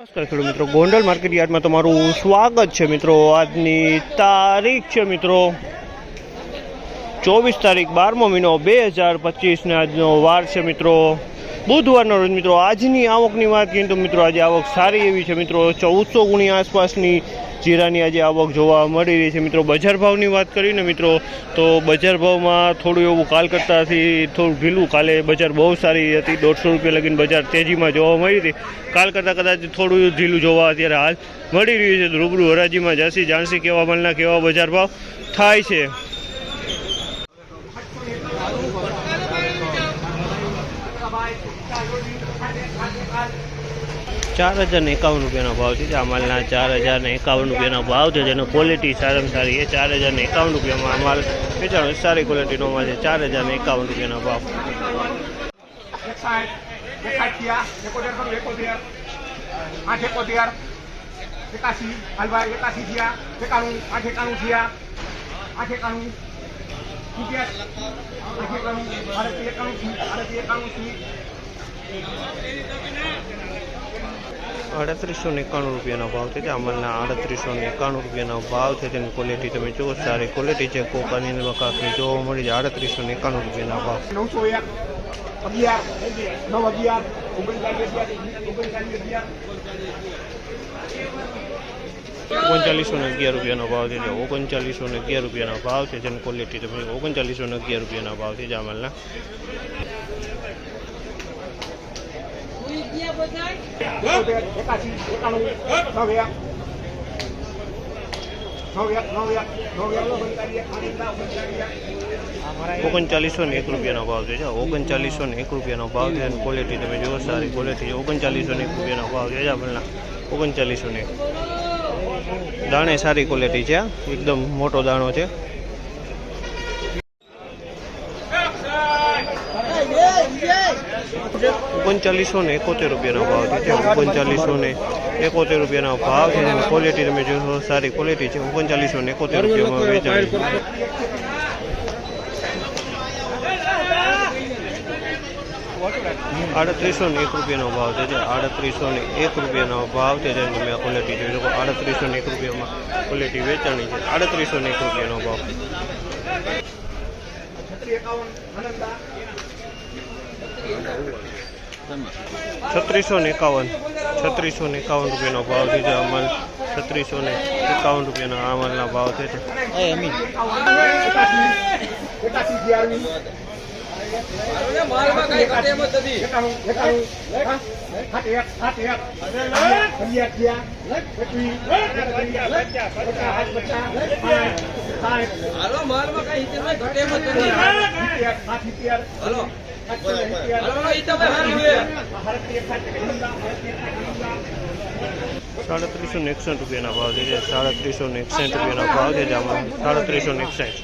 નમસ્કાર ખેડૂત મિત્રો. ગોંડલ માર્કેટ યાર્ડમાં તમારું સ્વાગત છે મિત્રો. આજની તારીખ છે મિત્રો ચોવીસ તારીખ બારમો મહિનો બે હજાર પચીસને આજનો વાર છે મિત્રો. બુધવારનો રોજ મિત્રો આજની આવકની વાત કરીએ તો મિત્રો આજે આવક સારી એવી છે મિત્રો. ચૌદસો ગુણી આસપાસની જીરાની આજે આવક જોવા મળી રહી છે. મિત્રો બજાર ભાવની વાત કરીને મિત્રો, તો બજાર ભાવમાં થોડું એવું કાલ કરતાંથી થોડું ઢીલું. કાલે બજાર બહુ સારી હતી. દોઢસો રૂપિયા લગીને બજાર તેજીમાં જોવા મળી હતી. કાલ કરતાં કદાચ થોડું ઢીલું જોવા અત્યારે હાલ મળી રહ્યું છે. રૂબરૂ હરાજીમાં જાસી જાણસી કેવા માલના કેવા બજાર ભાવ થાય છે. ચાર હજારને એકાવન રૂપિયાનો ભાવ છે. આ માલના ચાર હજારને એકાવન રૂપિયાનો ભાવ છે. જેનો ક્વોલિટી સારામાં સારી એ ચાર હજારને એકાવન રૂપિયામાં આ માલ વેચાણો સારી ક્વોલિટીનો માલ છે. ચાર હજારને એકાવન રૂપિયાનો ભાવ. આઠ એકાણું આઠ એકાણું થયા આઠ અડત્રીસો એકાણું રૂપિયાનો ભાવ છે. અમલના માલના અડત્રીસો એકાણું રૂપિયાનો ભાવ છે. તેની ક્વોલિટી તમે જુઓ સારી ક્વોલિટી છે. કોકાની અને જોવા મળી જાય અડત્રીસો એકાણું રૂપિયાના ભાવ. નવસો એક અગિયાર નવ અગિયાર ઓગણચાલીસ ને અગિયાર રૂપિયાનો ભાવ છે. જે ઓગણચાલીસો ને અગિયાર રૂપિયાનો ભાવ છે. જેની ક્વોલિટી તમે ઓગણચાલીસો ને અગિયાર રૂપિયાના ભાવ છે જે આ માલના એકોતેર એકાસી ઓગણચાલીસ ને એક રૂપિયાનો ભાવ છે ઓગણચાલીસો ને એક રૂપિયાનો ભાવ છે અને ક્વોલિટી તમે જુઓ, સારી ક્વોલિટી ઓગણચાલીસો ને એક રૂપિયાનો ભાવ છે ભલના ઓગણચાલીસો ને દાણે સારી ક્વોલિટી છે એકદમ મોટો દાણો છે. ઓગણચાલીસો ને એકોતેર રૂપિયાનો ભાવ છે. ઓગણચાલીસો ને એકોતેર રૂપિયાનો ભાવ છે અને ક્વોલિટી તમે જોશો સારી ક્વોલિટી છે. ઓગણચાલીસો ને એકોતેર રૂપિયામાં વેચાણી આડત્રીસો ને એક રૂપિયાનો ભાવ છે. આડત્રીસો ને એક રૂપિયાનો ભાવ છે જેને તમે આ ક્વોલિટી જોઈ શકો. આડત્રીસો ને એક રૂપિયામાં ક્વોલિટી વેચાણી છે. આડત્રીસો ને એક રૂપિયાનો ભાવ. છત્રીસો ને એકાવન. છત્રીસો ને એકાવન રૂપિયાનો ભાવ છે જે અમલ. છત્રીસો ને એકાવન રૂપિયાના આ માલના ભાવ છે હાલો માલમાં કઈ ઘટે સાડત્રીસો ને એકસઠ રૂપિયાના ભાવ છે સાડત્રીસો ને એકસઠ રૂપિયાના ભાવ છે જામા સાડત્રીસો ને એકસઠ.